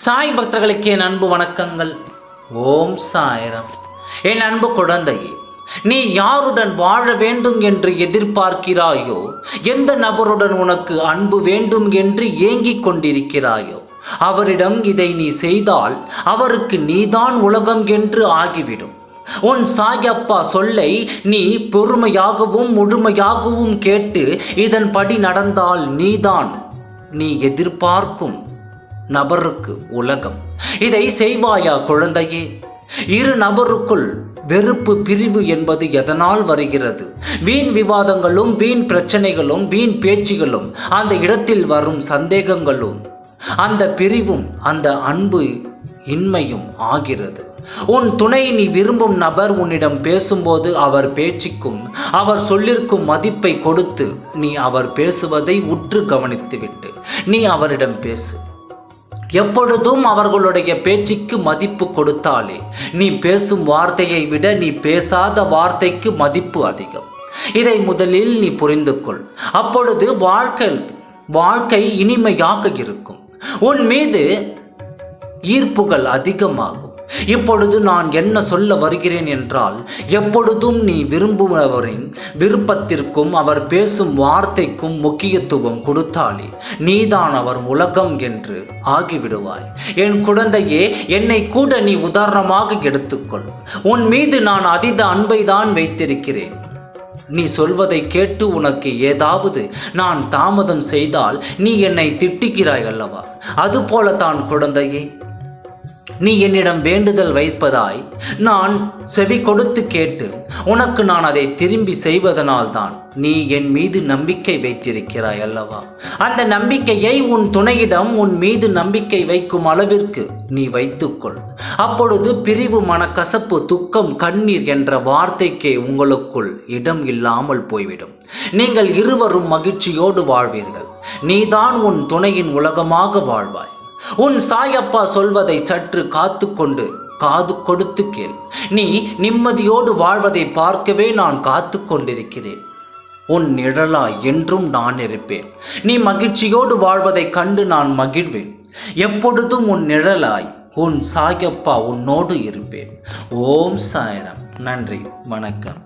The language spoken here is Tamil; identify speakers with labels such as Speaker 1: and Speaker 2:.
Speaker 1: சாய் பக்தர்களுக்கு என் அன்பு வணக்கங்கள்
Speaker 2: ஓம் சாயரம் என் அன்பு குழந்தையே நீ யாருடன் வாழ வேண்டும் என்று எதிர்பார்க்கிறாயோ எந்த நபருடன் உனக்கு அன்பு வேண்டும் என்று ஏங்கிக் கொண்டிருக்கிறாயோ அவரிடம் இதை நீ செய்தால் அவருக்கு நீதான் உலகம் என்று ஆகிவிடும் உன் சாயப்பா சொல்லை நீ பொறுமையாகவும் முழுமையாகவும் கேட்டு இதன்படி நடந்தால் நீதான் நீ எதிர்பார்க்கும் நபருக்கு உலகம் இதை செய்வாயா குழந்தையே இரு நபருக்குள் வெறுப்பு பிரிவு என்பது எதனால் வருகிறது வீண் விவாதங்களும் வீண் பிரச்சனைகளும் வீண் பேச்சுகளும் அந்த இடத்தில் வரும் சந்தேகங்களும் அந்த பிரிவும் அந்த அன்பு இன்மையும் ஆகிறது உன் துணை நீ விரும்பும் நபர் உன்னிடம் பேசும்போது அவர் பேச்சுக்கும் அவர் சொல்லிருக்கும் மதிப்பை கொடுத்து நீ அவர் பேசுவதை உற்று கவனித்துவிட்டு நீ அவரிடம் பேசு எப்பொழுதும் அவர்களுடைய பேச்சுக்கு மதிப்பு கொடுத்தாலே நீ பேசும் வார்த்தையை விட நீ பேசாத வார்த்தைக்கு மதிப்பு அதிகம் இதை முதலில் நீ புரிந்து கொள் அப்பொழுது வாழ்க்கை வாழ்க்கை இனிமையாக இருக்கும் உன் மீது ஈர்ப்புகள் அதிகமாகும் இப்பொழுது நான் என்ன சொல்ல வருகிறேன் என்றால் எப்பொழுதும் நீ விரும்புபவரின் விருப்பத்திற்கும் அவர் பேசும் வார்த்தைக்கும் முக்கியத்துவம் கொடுத்தாலே நீதான் அவர் உலகம் என்று ஆகிவிடுவாய் என் குழந்தையே என்னை கூட நீ உதாரணமாக எடுத்துக்கொள் உன் மீது நான் அதீத அன்பை தான் வைத்திருக்கிறேன் நீ சொல்வதை கேட்டு உனக்கு ஏதாவது நான் தாமதம் செய்தால் நீ என்னை திட்டுகிறாய் அல்லவா அதுபோல தான் குழந்தையே நீ என்னிடம் வேண்டுதல் வைப்பதாய் நான் செவி கொடுத்து கேட்டு உனக்கு நான் அதை திரும்பி செய்வதனால்தான் நீ என் மீது நம்பிக்கை வைத்திருக்கிறாய் அல்லவா அந்த நம்பிக்கையை உன் துணையிடம் உன் மீது நம்பிக்கை வைக்கும் அளவிற்கு நீ வைத்துக்கொள் அப்பொழுது பிரிவு மனக்கசப்பு துக்கம் கண்ணீர் என்ற வார்த்தைக்கே உங்களுக்குள் இடம் இல்லாமல் போய்விடும் நீங்கள் இருவரும் மகிழ்ச்சியோடு வாழ்வீர்கள் நீதான் உன் துணையின் உலகமாக வாழ்வாய் உன் சாயப்பா சொல்வதை சற்று காத்து கொண்டு காது கொடுத்து கேள் நீ நிம்மதியோடு வாழ்வதை பார்க்கவே நான் காத்து கொண்டிருக்கிறேன் உன் நிழலா என்றும் நான் இருப்பேன் நீ மகிழ்ச்சியோடு வாழ்வதை கண்டு நான் மகிழ்வேன் எப்பொழுதும் உன் நிழலாய் உன் சாயப்பா உன்னோடு இருப்பேன் ஓம் சாயரம் நன்றி வணக்கம்